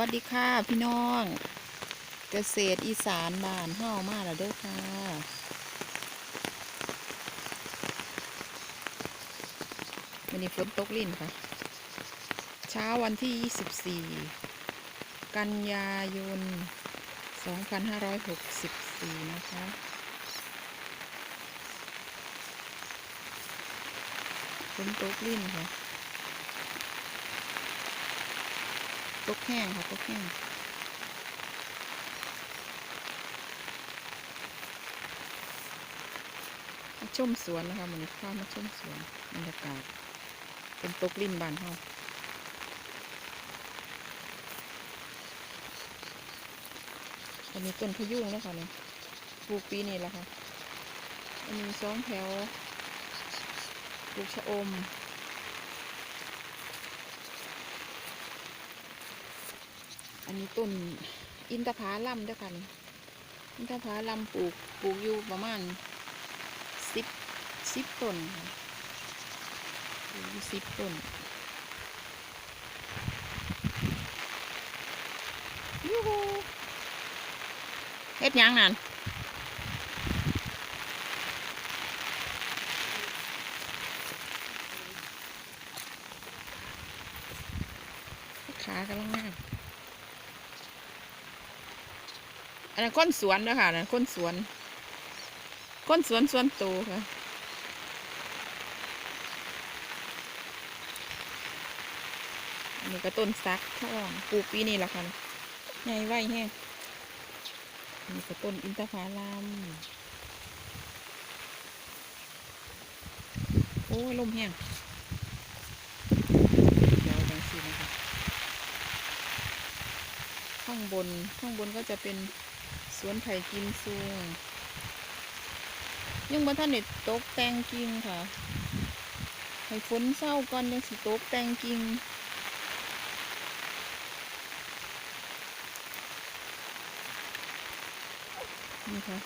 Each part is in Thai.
วัสดีค่ะพี่น้อง เกษตรอีสานบ้านเฮ้ามาแล้วเด้อค่ะ วันนี้ฝนตกลิ่นค่ะ เช้าวันที่ 24 กันยายน 2564 นะคะฝนตกลิ่นค่ะ ตกแห้งค่ะตกแห้งมาชมสวนนะคะมันข้ามาชมสวนบรรยากาศ เป็นตกลิ่นบานเฮาอันนี้ต้นพยุงแล้วค่ะเนี่ยปลูกปีนี้แล้วค่ะ อันนี้สองแถวปลูกชะอม อันนี้ต้นอินทผาลัมด้วยค่ะนี่อินทผาลัมปลูกปลูกอยู่ประมาณสิบสิบต้นปลูกอยู่สิบต้นยูฮูเฮ็ดยังนั่นขากำลังงาม อั นั้นคนสวนเด้อค่ะอันนั้นคนสวนคนสวนสวนโตค่ะอันนี้ก็ต้นซักทองปลูกปีนี้ละค่ะใหญ่ไว้แห้งอันนี้ก็ต้นอินทผลัมโอ้ลมแห้งเดี๋ยวจังสินะคะข้างบนข้างบนก็จะเป็น วนไผ่กิมซูงยังบ่ทันได้ตกแต่งกิ่งค่ะ ให้ฝนเศร้าก่อนยังสิตกแต่งกิ่งนี่ค่ะ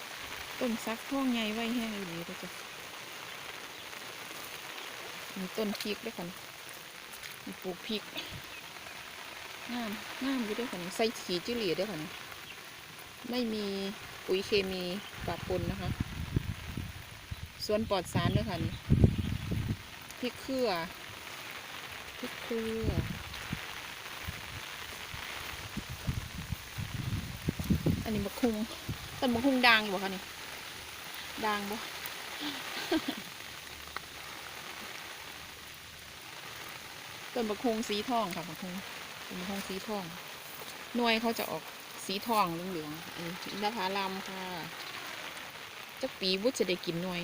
ต้นซักท่องใหญ่ไว้แห้งอยู่ดีเลยจ้ะมีต้นพริกด้วยค่ะมีปลูกพริกงามงามอยู่ด้วยค่ะใส่ขีจิหลียด้วยค่ะ ไม่มีปุ๋ยเคมีปะปนนะคะ สวนปลอดสารด้วยค่ะนี่พริกเครือพริกเครืออันนี้มะคุงต้นมะคุงด่างอยู่บ่คะนี่ด่างบ่ต้นมะคุงสีทองค่ะมะคุงเป็นทองสีทองหน่วยเขาจะออก สีทองเหลืองๆอินทผลัมค่ะจักปีบุฒจะได้กินหน่วย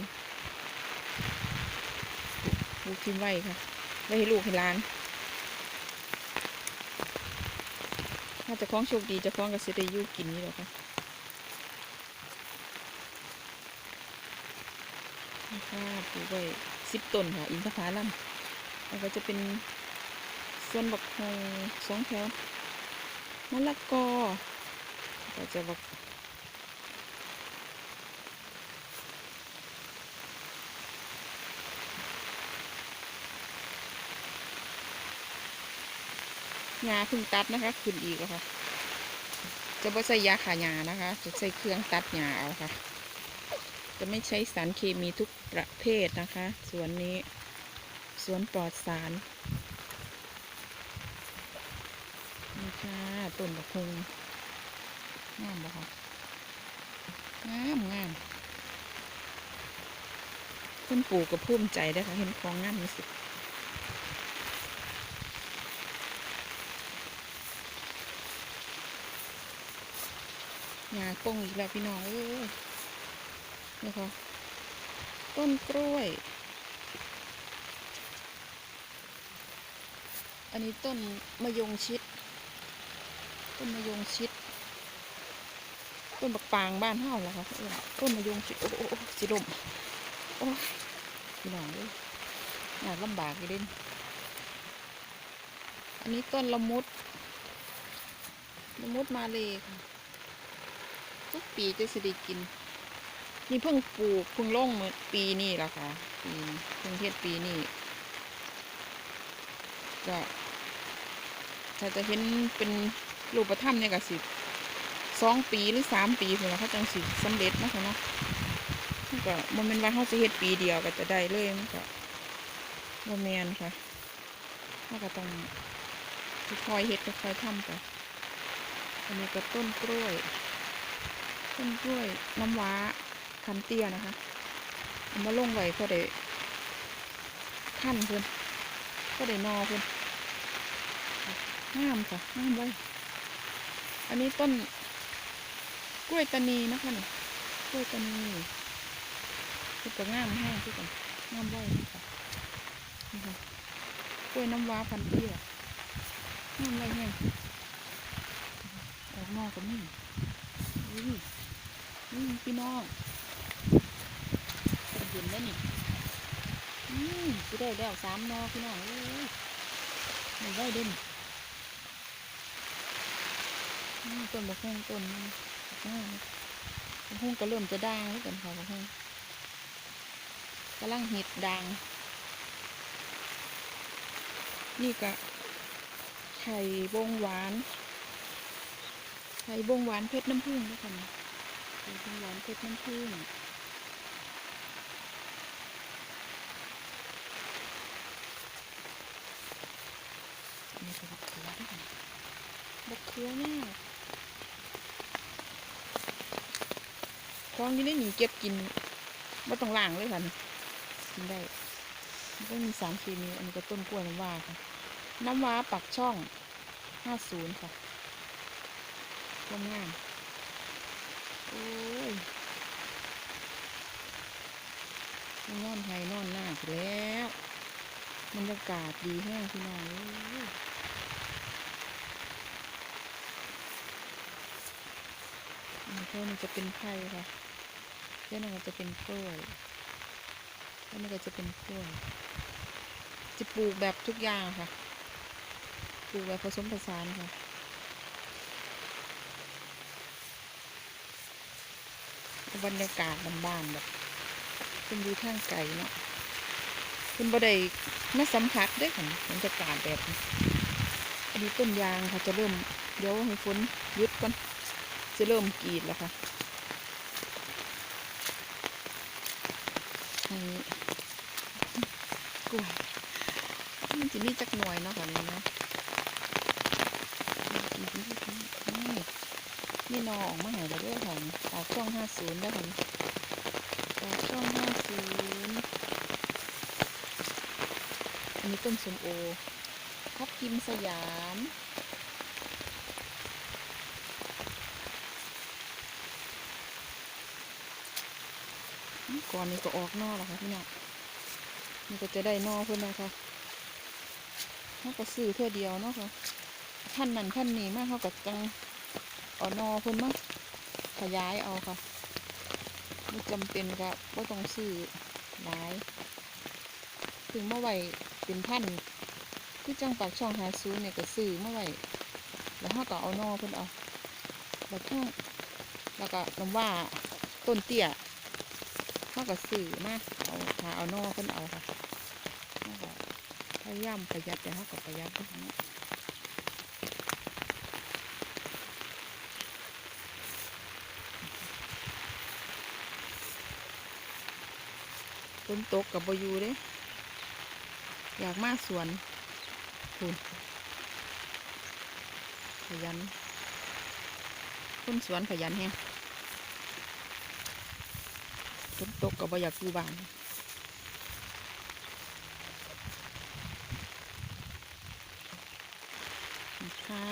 ลูกทิมไว้ค่ะไว้ให้ลูกให้หล้านถ้าจะคล้องโชคดีจะคล้องกับสิได้อยูกินนี่หรอกค่ะค่ะปลูกไว้สิบต้นค่ะ อินทผลัมแล้วก็จะเป็นส่วนบักฮงสองแถวมะละกอ ก็จะบักหญ้าพึ่งตัดนะคะขึ้นอีกแล้วค่ะ จะไม่ใส่ยาขาหญ้านะคะ จะใช้เครื่องตัดหญ้าเอาค่ะ จะไม่ใช้สารเคมีทุกประเภทนะคะสวนนี้สวนปลอดสารนี่ค่ะต้นบักฮง งามบ่คะงามงามคนปลูกก็ภูมิใจได้ค่ะ เห็นของงามนี่สิหญ้าป้งอีกแล้วพี่น้องเอ้ยนี่ค่ะต้นกล้วย อันนี้ต้นมะยงชิด ต้นมะยงชิด ต้นบักปางบ้านเฮาเหรอคะต้นมะยงชิโอ้โอ้สิลมโอ้ยพี่น้องเลยงานลำบากอยู่เด่นอันนี้ต้นละมุดละมุดมาเลยค่ะทุกปีจะสิได้กิน นี่เพิ่งปลูกเพิ่งลงเมื่อปีนี้แหละค่ะปีเพิ่งเทศปีนี้ก็ถ้าจะเห็นเป็นรูปธรรมเนี่ยก็สิ สองปีหรือสามปีเพื่อเขาจังสิสำเร็จนะคะเนาะมันก็โมเมนว่าเขาจะเฮ็ดปีเดียวก็จะได้เลยมันก็โมเมนค่ะเขาก็ต้องค่อยเฮ็ดค่อยทำไปอันนี้ก็ต้นกล้วย ต้นกล้วยน้ำว้าคันเตี้ยนะคะเอามาลงไว้เพื่อได้ขั้นเพิ่นเพื่อได้นอเพิ่นงามค่ะงามไว้อันนี้ต้น ล้วยตานีนะคะนี่กล้วยตานีคือก็งามแห้งที่กันง่ามไว้นี่ค่ะนี่ค่ะกล้วยน้ำว้าพันเตี้ยง่ามไว้แห้งออกนอกกับนี่นี่พี่น้องเห็นได้นี่อืมสิได้แล้วสามนอพี่น้องเอ้ยไม่ได้เด่นต้นบกฮุ่งต้นนี้ กฮุ่งบกฮุ่งก็เริ่มจะด่างแล้วกันค่ะบกฮุ่งกำลังเห็ดด่าง นี่ก็ไข่บงหวาน ไข่บงหวานเพชรน้ำผึ้งด้วยกันไข่บงหวานเพชรน้ำผึ้งนี่ก็บักเขือด้วยบักเขือเนี่ย ของที่ได้หนีเก็บกินไม่ต้องล้างเลยค่ะกินได้มันก็มีสารเคมีอันนี้ก็ต้นกล้วยน้ำว้าค่ะ น้ำว้าปักช่องห้าศูนย์ค่ะต้นงามโอ้ยนอนไห้นอนหน้าแล้วบรรยากาศดีแห้งพี่น้อง เอ้ยอันนี้ก็มันจะเป็นไผ่ค่ะเส้นนั้นก็จะเป็นกล้วยเส้นนั้นก็จะเป็นกล้วย จะปลูกแบบทุกอย่างค่ะ ปลูกแบบผสมผสานค่ะบรรยากาศบ้านๆแบบเป็นดูทางไกลเนาะคุณบ่ได้มาสัมผัสได้ค่ะบรรยากาศแบบนี้อันนี้ต้นยางค่ะจะเริ่มเดี๋ยวให้ฝนยุดก่อน จะเริ่มกรีดแล้วค่ะนี่กล้วยมันจะมีจักหน่วยเนาะค่ะนี่นะนี่นี่นอออกมาหายแล้วด้วยค่ะออกช่องห้าศูนย์ได้ค่ะออกช่องห้าศูนย์อันนี้ต้นสมโอทับทิมสยาม ก่อนนี้ก็ออกนอกแล้วค่ะพี่น้องมันก็จะได้นอเพื่อนนะคะเขาก็ซื้อเท่าเดียวเนาะค่ะท่านนั่นท่านนี้มากเขาก็จังเอานอเพื่อนมาขยายเอาค่ะไม่จำเป็นก็ไม่ต้องซื้อหลายถึงเมื่อไหร่เป็นพันคือจังปากช่องหาซื้อเนี่ยก็ซื้อเมื่อไหร่แล้วเขาก็เอานอเพื่อนเอาแล้วก็แล้วก็น้ำว่าต้นเตี้ย เขาก็ซื้อมาเอาหาเอานอเพิ่นเอาค่ะเขาก็พยายามประหยัดแต่เขาก็ประหยัดด้วยนะฝนตกกับบอยูเด้อยากมาสวนคุณขยันคนสวนขยันแฮง นตกก็บ่อยากอยู่บ้านค่ะ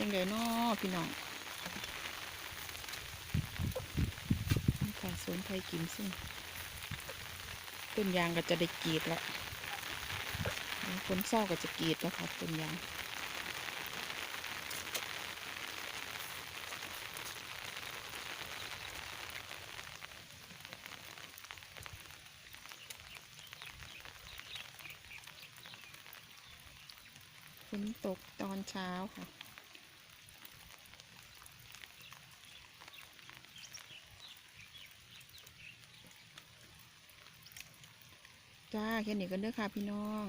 ยังไงน้อพี่น้องค่ะสวนไทยกินซึ่งต้นยางก็จะได้กรีดละคนเศร้าก็จะกรีดแล้วค่ะต้นยาง นตกตอนเช้าค่ะจ้าแค่นี้กันเด้อค่ะพี่น้อง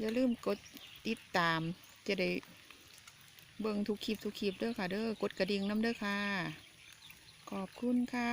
อย่าลืมกดติดตาม จะได้เบิ่งทุกคลิปทุกคลิปเด้อค่ะเด้อกดกระดิ่งน้ำเด้อค่ะ ขอบคุณค่ะ